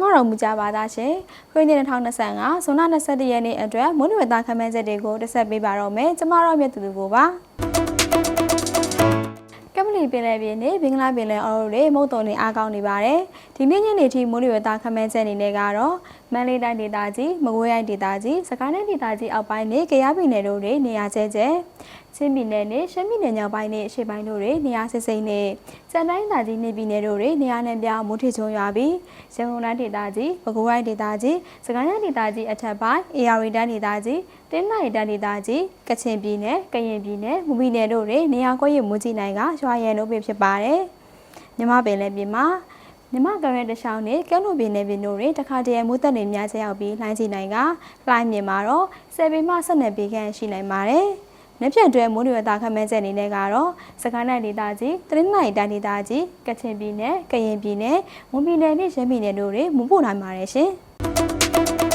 ကျမတော်မူကြပါသားရှင်ခရစ်နှစ်2025ဇွန်လ21ရက်နေ့အတွက်မွေးနေ့ဝသားခမ်းမန်းချက်တွေကိုတက်ဆက်ပေးပါတော့မယ်ကျမတော်မြတ်သူသူကိုပါကမ္ဘလီပင်လယ်ပြင်နဲ့ဘင်္ဂလားပင်လယ်အော်တွေမုတ်တုံနေအားကောင်းနေပါတယ်ဒီနေ့ညနေထိမိုးလေဝသခမ်းမန်းချက်အနေနဲ့ကတော့ မန္တလေးတိုင်းဒေသကြီးမကွေးတိုင်းဒေသကြီးစကိုင်းတိုင်းဒေသကြီးအောက်ပိုင်းနဲ့ကယားပြည်နယ်တို့တွေနေရာကျဲကျဲချင်းပြည်နယ်နဲ့ရှမ်းပြည်နယ်ညောင်ပိုင်းနဲ့အရှေ့ပိုင်းတို့တွေနေရာစစ်စိမ့်နဲ့စံတိုင်းဒေသကြီးနေပြည်နယ်တို့တွေနေရာနဲ့ပြမိုးထချုံရွာပြီးရန်ကုန်တိုင်းဒေသကြီးပဲခူးတိုင်းဒေသကြီးစကိုင်းတိုင်းဒေသကြီးအထက်ပိုင်းအေရဝတီတိုင်းဒေသကြီးတင်းနိုင်တိုင်းဒေသကြီးကချင်ပြည်နယ်ကရင်ပြည်နယ်မူပြည်နယ်တို့တွေနေရာကွက်ရမူကြီးနိုင်ကရွာရန်တို့ပဲဖြစ်ပါတယ်မြမပင်လည်းပြင်မှာ မြမကရဲတချောင်းနဲ့ကဲလို့ပင်နယ်ပင်တို့တွေတခါတည်းမိုးတက်နေများချက်ရောက်ပြီးလှိုင်းချနိုင်ကလှိုင်းမြင်မှာတော့ဆယ်ပင်မှဆက်နေပေးခန့်ရှိနိုင်ပါတယ်။နှစ်ဖြတ်တွဲမိုးလေဝသခန့်မှန်းချက်အနေနဲ့ကတော့စကိုင်းတိုင်းဒေသကြီးတရင်းနိုင်တိုင်းဒေသကြီးကချင်ပြည်နယ်ကရင်ပြည်နယ်မွန်ပြည်နယ်နဲ့ရှမ်းပြည်နယ်တို့တွေမူပို့နိုင်ပါတယ်ရှင်။